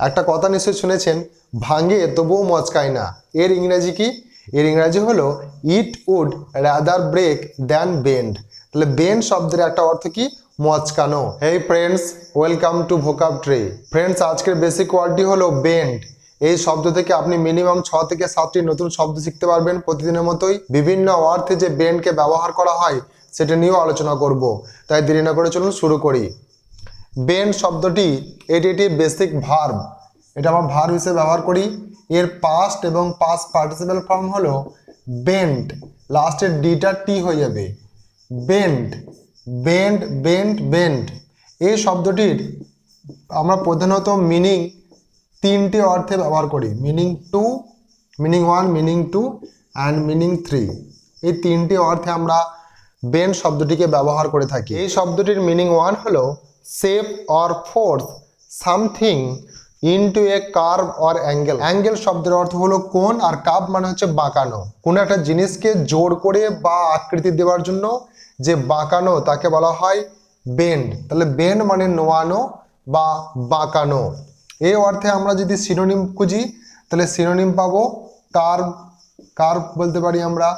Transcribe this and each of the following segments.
একটা কথা নিশ্চয়ই শুনেছেন, ভাঙে তবুও মচকায় না। এর ইংরাজি কি? এর ইংরাজি হলো it would rather break than bend তাহলে বেন্ড শব্দের একটা অর্থ কি? মচকানো। Hey friends welcome to vocab tray friends আজকের বেসিক ওয়ার্ডটি হলো বেন্ড এই শব্দ থেকে আপনি মিনিমাম ছ থেকে সাতটি নতুন শব্দ শিখতে পারবেন প্রতিদিনের মতোই। বিভিন্ন অর্থে যে বেন্ডকে ব্যবহার করা হয়, সেটা নিয়েও আলোচনা করব। তাই দেরি না করে চলুন শুরু করি। বেন্ড শব্দটি এটি একটি বেসিক ভার্ব এটা আমরা ভার্ব হিসেবে ব্যবহার করি। এর পাস্ট এবং পাস্ট পার্টিসিপাল ফর্ম হলো বেন্ড লাস্টের ডিটা টি হয়ে যাবে। বেন্ড বেন্ড বেন্ড বেন্ড এই শব্দটির আমরা প্রধানত মিনিং তিনটি অর্থে ব্যবহার করি। Meaning two meaning one meaning two and meaning three এই তিনটি অর্থে আমরা বেন শব্দটিকে ব্যবহার করে থাকি। এই শব্দটির মিনিং ওয়ান হলো shape or force something into a curve or angle angle শব্দের অর্থ হলো কোণ আর কার্ভ মানে হচ্ছে বাঁকানো। কোনো একটা জিনিসকে জোর করে বা আকৃতি দেওয়ার জন্য যে বাঁকানো তাকে বলা হয় বেন্ড তাহলে বেন্ড মানে নোয়ানো বা বাঁকানো। এই অর্থে আমরা যদি সিনোনিম খুঁজি, তাহলে সিনোনিম পাবো কার্ভ কার্ভ বলতে পারি আমরা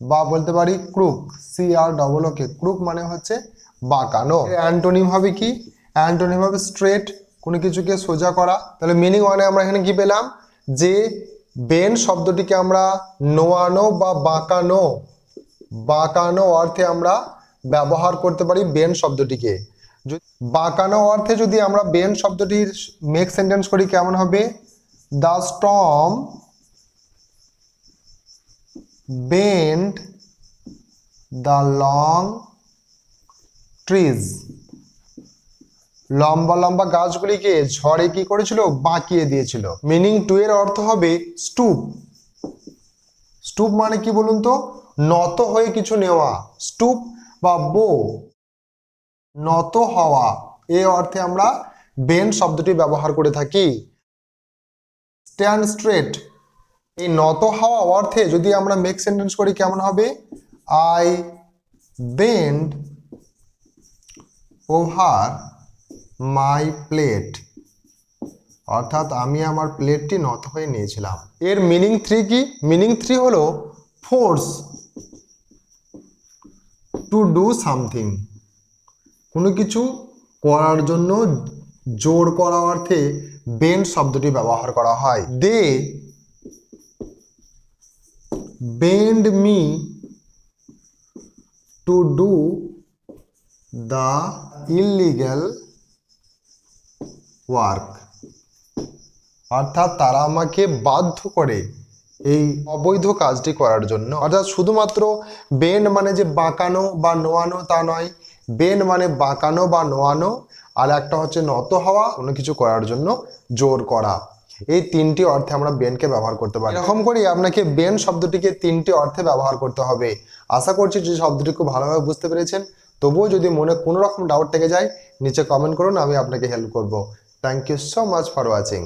বা বলতে পারি crook C R double O K crook মানে হচ্ছে বাঁকানো অ্যান্টোনিম হবে কি? অ্যান্টোনিম হবে স্ট্রেট, কোনো কিছুকে সোজা করা। তাহলে মিনিং ওয়ানে আমরা এখানে কি পেলাম? যে বেন শব্দটিকে আমরা নোয়ানো বা বাঁকানো বাঁকানো অর্থে আমরা ব্যবহার করতে পারি বেন শব্দটিকে। বাঁকানো অর্থে যদি আমরা বেন শব্দটির মেক সেন্টেন্স করি, কেমন হবে? The storm bend the long trees লম্বা লম্বা গাছগুলিকে ঝড়ে কি করেছিল? বাঁকিয়ে দিয়েছিল। মিনিং টু এর অর্থ হবে স্টুপ স্টুপ মানে কি বলুন তো? নত হয়ে কিছু নেওয়া। স্টুপ বা বো নত হওয়া। এই অর্থে আমরা বেন শব্দটি ব্যবহার করে থাকি। স্ট্যান্ড স্ট্রেট এই নত হওয়া অর্থে যদি আমরা মেক সেন্টেন্স করি কেমন হবে? I bend over my plate অর্থাৎ আমি আমার প্লেটটি নত হয়ে নিয়েছিলাম। এর মিনিং থ্রি কি? মিনিং থ্রি হলো ফোর্স টু ডু সামথিং কোনো কিছু করার জন্য জোর করা অর্থে বেন্ড শব্দটি ব্যবহার করা হয়। They bend me to do the illegal work অর্থাৎ তারা আমাকে বাধ্য করে এই অবৈধ কাজটি করার জন্য। অর্থাৎ শুধুমাত্র বেন মানে যে বাঁকানো বা নোয়ানো তা নয়, বেন মানে বাঁকানো বা নোয়ানো আর একটা হচ্ছে নত হওয়া, কোনো কিছু করার জন্য জোর করা। এই তিনটি অর্থে আমরা বেনকে ব্যবহার করতে পারি। এরকম করেই আপনাকে বেন শব্দটিকে তিনটি অর্থে ব্যবহার করতে হবে। আশা করছি যে শব্দটি খুব ভালোভাবে বুঝতে পেরেছেন। তবুও যদি মনে কোনো রকম ডাউট থেকে যায়, নিচে কমেন্ট করুন, আমি আপনাকে হেল্প করব। Thank you so much for watching